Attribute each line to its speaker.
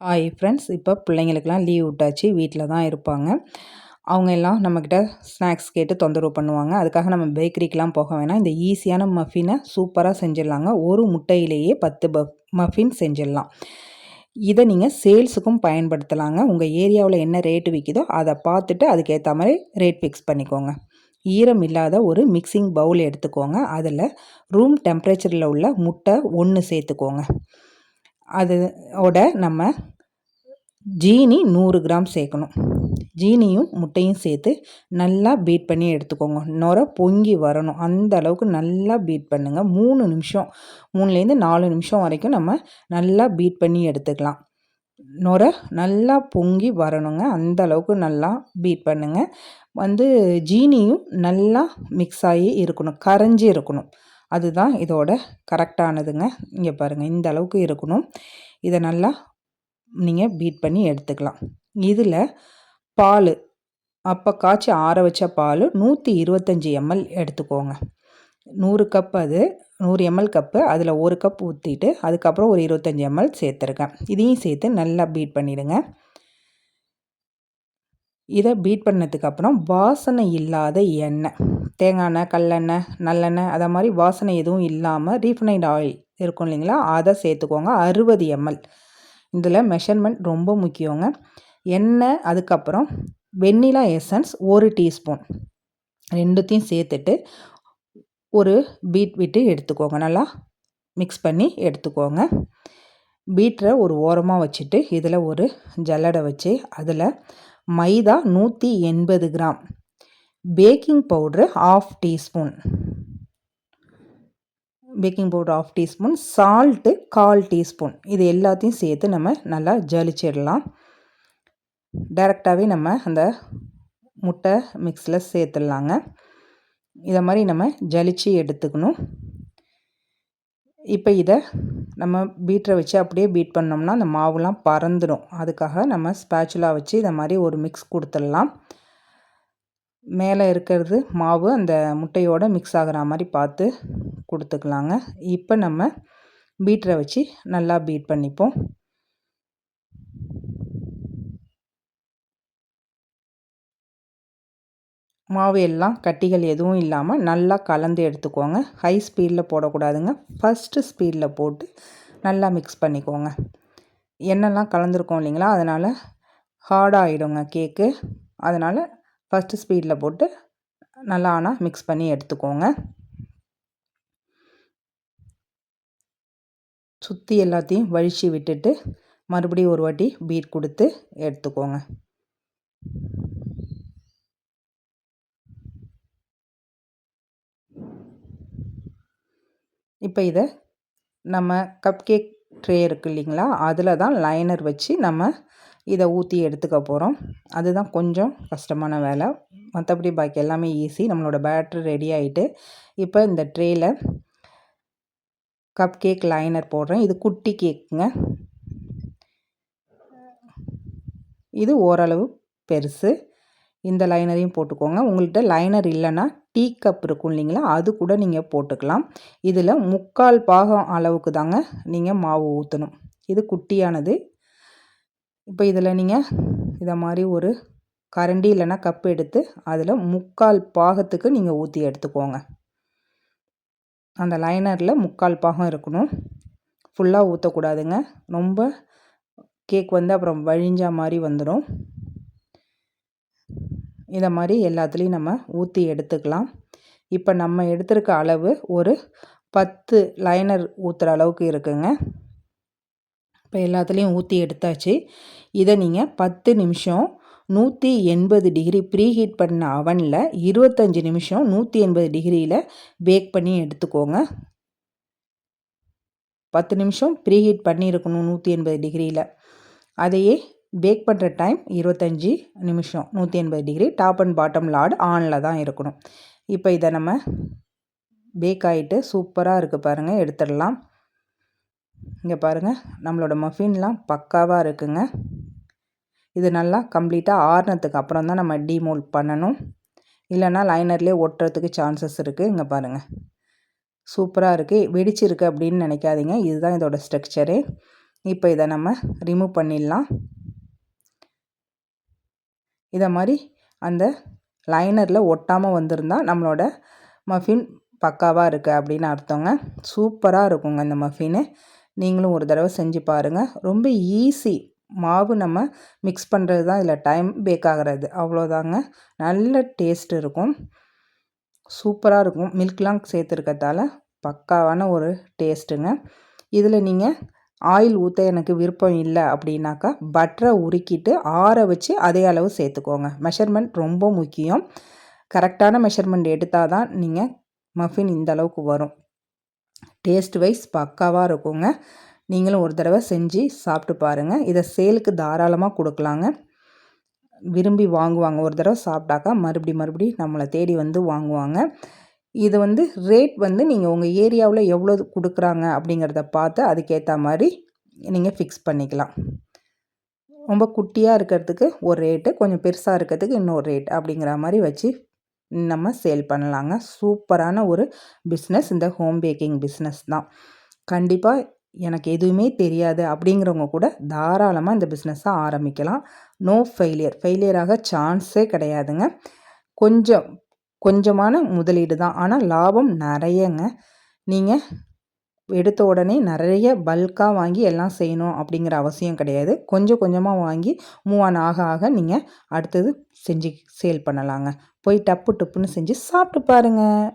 Speaker 1: Hi friends இப்போ பிள்ளைங்களுக்கெல்லாம் leave விட்டாச்சு வீட்டில் தான் இருப்பாங்க. அவங்க எல்லாம் நம்மக்கிட்ட ஸ்நாக்ஸ் கேட்டு தொந்தரவு பண்ணுவாங்க. அதுக்காக நம்ம பேக்கரிக்கெலாம் போக வேணாம். இந்த ஈஸியான மஃபினை சூப்பராக செஞ்சிடலாங்க. ஒரு முட்டையிலேயே பத்து பஃப் மஃபின் செஞ்சிடலாம். இதை நீங்கள் சேல்ஸுக்கும் பயன்படுத்தலாங்க. உங்கள் ஏரியாவில் என்ன ரேட்டு விற்கிதோ அதை பார்த்துட்டு அதுக்கேற்ற மாதிரி ரேட் ஃபிக்ஸ் பண்ணிக்கோங்க. ஈரம் இல்லாத ஒரு மிக்சிங் பவுல் எடுத்துக்கோங்க. அதில் ரூம் டெம்பரேச்சரில் உள்ள முட்டை ஒன்று சேர்த்துக்கோங்க. அதோட நம்ம ஜீனி நூறு கிராம் சேர்க்கணும். ஜீனியும் முட்டையும் சேர்த்து நல்லா பீட் பண்ணி எடுத்துக்கோங்க. நுர பொங்கி வரணும். அந்த அளவுக்கு நல்லா பீட் பண்ணுங்கள் மூணு நிமிஷம் மூணுலேருந்து நாலு நிமிஷம் வரைக்கும் நம்ம நல்லா பீட் பண்ணி எடுத்துக்கலாம். நுர நல்லா பொங்கி வரணுங்க. அந்த அளவுக்கு நல்லா பீட் பண்ணுங்கள் வந்து ஜீனியும் நல்லா மிக்ஸ் ஆகி இருக்கணும். கரைஞ்சி இருக்கணும். அதுதான் இதோட கரெக்டானதுங்க. இங்கே பாருங்கள் இந்த அளவுக்கு இருக்கணும். இதை நல்லா நீங்கள் பீட் பண்ணி எடுத்துக்கலாம். இதில் பால் அப்போ காய்ச்சி ஆற வச்ச பால் நூற்றி இருபத்தஞ்சி எம்எல் எடுத்துக்கோங்க. நூறு கப் அது நூறு எம்எல் கப்பு அதில் ஒரு கப் ஊற்றிட்டு அதுக்கப்புறம் ஒரு இருபத்தஞ்சி எம்எல் சேர்த்துருக்கேன். இதையும் சேர்த்து நல்லா பீட் பண்ணிவிடுங்க இதை பீட் பண்ணதுக்கப்புறம் வாசனை இல்லாத எண்ணெய். தேங்காய் எண்ணெய் கல்லெண்ணெய் நல்லெண்ணெய் அதை மாதிரி வாசனை எதுவும் இல்லாமல் ரீஃபைனைட் ஆயில் இருக்கும் இல்லைங்களா? அதை சேர்த்துக்கோங்க. அறுபது எம்எல் இதில் மெஷர்மெண்ட் ரொம்ப முக்கியங்க. எண்ணெய் அதுக்கப்புறம் வெண்ணிலா எசன்ஸ் ஒரு டீஸ்பூன் ரெண்டுத்தையும் சேர்த்துட்டு ஒரு பீட் விட்டு எடுத்துக்கோங்க. நல்லா மிக்ஸ் பண்ணி எடுத்துக்கோங்க. பீட்டரை ஒரு ஓரமாக வச்சுட்டு இதில் ஒரு ஜல்லடை வச்சு அதில் மைதா நூற்றி எண்பது gram. Baking powder half teaspoon. Baking powder half teaspoon. Salt கால் டீஸ்பூன். இது எல்லாத்தையும் சேர்த்து நம்ம நல்லா ஜலிச்சிடலாம். டைரெக்டாகவே நம்ம அந்த முட்டை மிக்ஸில் சேர்த்துடலாங்க. இதை மாதிரி நம்ம ஜலிச்சு எடுத்துக்கணும். இப்போ இதை நம்ம பீட்டரை வச்சு அப்படியே பீட் பண்ணோம்னா அந்த மாவுலாம் பறந்துடும் அதுக்காக நம்ம ஸ்பேச்சுலா வச்சு இதை மாதிரி ஒரு மிக்ஸ் கொடுத்துடலாம். மேலே இருக்கிறது மாவு அந்த முட்டையோடு மிக்ஸ் ஆகிற மாதிரி பார்த்து கொடுத்துக்கலாங்க. இப்போ நம்ம பீட்டரை வச்சு நல்லா பீட் பண்ணிப்போம். மாவு எல்லாம் கட்டிகள் எதுவும் இல்லாமல் நல்லா கலந்து எடுத்துக்கோங்க. ஹை ஸ்பீடில் போடக்கூடாதுங்க. ஃபஸ்ட்டு ஸ்பீடில் போட்டு நல்லா மிக்ஸ் பண்ணிக்கோங்க. எண்ணெய்லாம் கலந்துருக்கோம் இல்லைங்களா? அதனால் ஹார்டாகிடுங்க கேக்கு அதனால் ஃபஸ்ட்டு ஸ்பீடில் போட்டு நல்லா ஆனால் மிக்ஸ் பண்ணி எடுத்துக்கோங்க. சுற்றி எல்லாத்தையும் வழித்து விட்டுட்டு மறுபடியும் ஒரு வாட்டி பீட் கொடுத்து எடுத்துக்கோங்க. இப்போ இதை நம்ம கப் கேக் ட்ரே இருக்குது இல்லைங்களா? அதில் தான் லைனர் வச்சு நம்ம இதை ஊற்றி எடுத்துக்க போகிறோம் அதுதான் கொஞ்சம் கஷ்டமான வேலை. மற்றபடி பாக்கி எல்லாமே ஈஸி நம்மளோட பேட்ரி ரெடி ஆகிட்டு இப்போ இந்த ட்ரேயில் கப் கேக் லைனர் போடுறேன். இது குட்டி கேக்குங்க இது ஓரளவு பெருசு. இந்த லைனரையும் போட்டுக்கோங்க. உங்கள்கிட்ட லைனர் இல்லைன்னா டீ கப் இருக்கும் இல்லைங்களா? அது கூட நீங்கள் போட்டுக்கலாம். இதில் முக்கால் பாகம் அளவுக்கு தாங்க நீங்கள் மாவு ஊற்றணும் இது குட்டியானது. இப்போ இதில் நீங்கள் இதை மாதிரி ஒரு கரண்டி இல்லைன்னா கப் எடுத்து அதில் முக்கால் பாகத்துக்கு நீங்கள் ஊற்றி எடுத்துக்கோங்க. அந்த லைனரில் முக்கால் பாகம் இருக்கணும். ஃபுல்லாக ஊற்றக்கூடாதுங்க ரொம்ப கேக் வந்து அப்புறம் வழிஞ்ச மாதிரி வந்துடும் இதை மாதிரி எல்லாத்துலேயும் நம்ம ஊற்றி எடுத்துக்கலாம். இப்போ நம்ம எடுத்துருக்க அளவு ஒரு பத்து லைனர் ஊற்றுற அளவுக்கு இருக்குங்க. இப்போ எல்லாத்துலேயும் ஊற்றி எடுத்தாச்சு. இதை நீங்கள் பத்து நிமிஷம் நூற்றி எண்பது டிகிரி ப்ரீ ஹீட் பண்ண அவனில் இருபத்தஞ்சி நிமிஷம் நூற்றி எண்பது டிகிரியில் பேக் பண்ணி எடுத்துக்கோங்க. பத்து நிமிஷம் ப்ரீ ஹீட் பண்ணியிருக்கணும் நூற்றி எண்பது டிகிரியில் அதையே பேக் பண்ணுற டைம் இருபத்தஞ்சி நிமிஷம் நூற்றி எண்பது degree top and bottom rod ஆனில் தான் இருக்கணும். இப்போ இதை நம்ம பேக் ஆகிட்டு சூப்பராக இருக்குது பாருங்கள் எடுத்துடலாம். இங்கே பாருங்கள் நம்மளோட மஃபின்லாம் பக்காவாக இருக்குங்க. இது நல்லா கம்ப்ளீட்டாக ஆறுனதுக்கு அப்புறம் தான் நம்ம டிமோல் பண்ணணும். இல்லைனா லைனர்லேயே ஒட்டுறதுக்கு சான்சஸ் இருக்குது இங்கே பாருங்கள் சூப்பராக இருக்குது வெடிச்சிருக்கு அப்படின்னு நினைக்காதீங்க இதுதான் இதோட ஸ்ட்ரக்சரு இப்போ இதை நம்ம ரிமூவ் பண்ணிடலாம். இதை மாதிரி அந்த லைனரில் ஒட்டாமல் வந்திருந்தால் நம்மளோட மஃபின் பக்காவாக இருக்குது அப்படின்னு அர்த்தங்க. சூப்பராக இருக்குங்க இந்த மஃபின்னு நீங்களும் ஒரு தடவை செஞ்சு பாருங்கள் ரொம்ப ஈஸி மாவு நம்ம மிக்ஸ் பண்ணுறது தான். இதில் டைம் பேக் ஆகிறது. அவ்வளோதாங்க. நல்ல டேஸ்ட் இருக்கும். சூப்பராக இருக்கும். மில்க்லாம் சேர்த்துருக்கதால பக்காவான ஒரு டேஸ்ட்டுங்க. இதில் நீங்கள் ஆயில் ஊற்ற எனக்கு விருப்பம் இல்லை அப்படின்னாக்கா பட்டரை உருக்கிட்டு ஆற வச்சு அதே அளவு சேர்த்துக்கோங்க. மெஷர்மெண்ட் ரொம்ப முக்கியம். கரெக்டான மெஷர்மெண்ட் எடுத்தால் தான் நீங்கள் மஃபின் இந்த அளவுக்கு வரும். டேஸ்ட் வைஸ் பக்காவாக இருக்குங்க. நீங்களும் ஒரு தடவை செஞ்சு சாப்பிட்டு பாருங்கள் இதை சேலுக்கு தாராளமாக கொடுக்கலாங்க. விரும்பி வாங்குவாங்க. ஒரு தடவை சாப்பிட்டாக்கா மறுபடி மறுபடி நம்மளை தேடி வந்து வாங்குவாங்க. இது வந்து ரேட் வந்து நீங்கள் உங்கள் ஏரியாவில் எவ்வளோ கொடுக்குறாங்க அப்படிங்கிறத பார்த்து அதுக்கேற்ற மாதிரி நீங்கள் ஃபிக்ஸ் பண்ணிக்கலாம். ரொம்ப குட்டியாக இருக்கிறதுக்கு ஒரு ரேட்டு கொஞ்சம் பெருசாக இருக்கிறதுக்கு இன்னொரு ரேட் அப்படிங்கிற மாதிரி வச்சு நம்ம சேல் பண்ணலாங்க. சூப்பரான ஒரு பிஸ்னஸ் இந்த ஹோம் பேக்கிங் பிஸ்னஸ் தான். கண்டிப்பாக எனக்கு எதுவுமே தெரியாது அப்படிங்கிறவங்க கூட தாராளமாக இந்த பிஸ்னஸை ஆரம்பிக்கலாம். நோ ஃபெயிலியர் ஃபெயிலியராக சான்ஸே கிடையாதுங்க. கொஞ்சம் கொஞ்சமான முதலீடு தான். ஆனால் லாபம் நிறையங்க. நீங்கள் எடுத்த உடனே நிறைய பல்காக வாங்கி எல்லாம் செய்யணும் அப்படிங்கிற அவசியம் கிடையாது. கொஞ்சம் கொஞ்சமாக வாங்கி மூவ் ஆன் ஆக ஆக நீங்கள் அடுத்தது செஞ்சு சேல் பண்ணலாங்க. போய் டப்பு டப்புன்னு செஞ்சு சாப்பிட்டு பாருங்கள்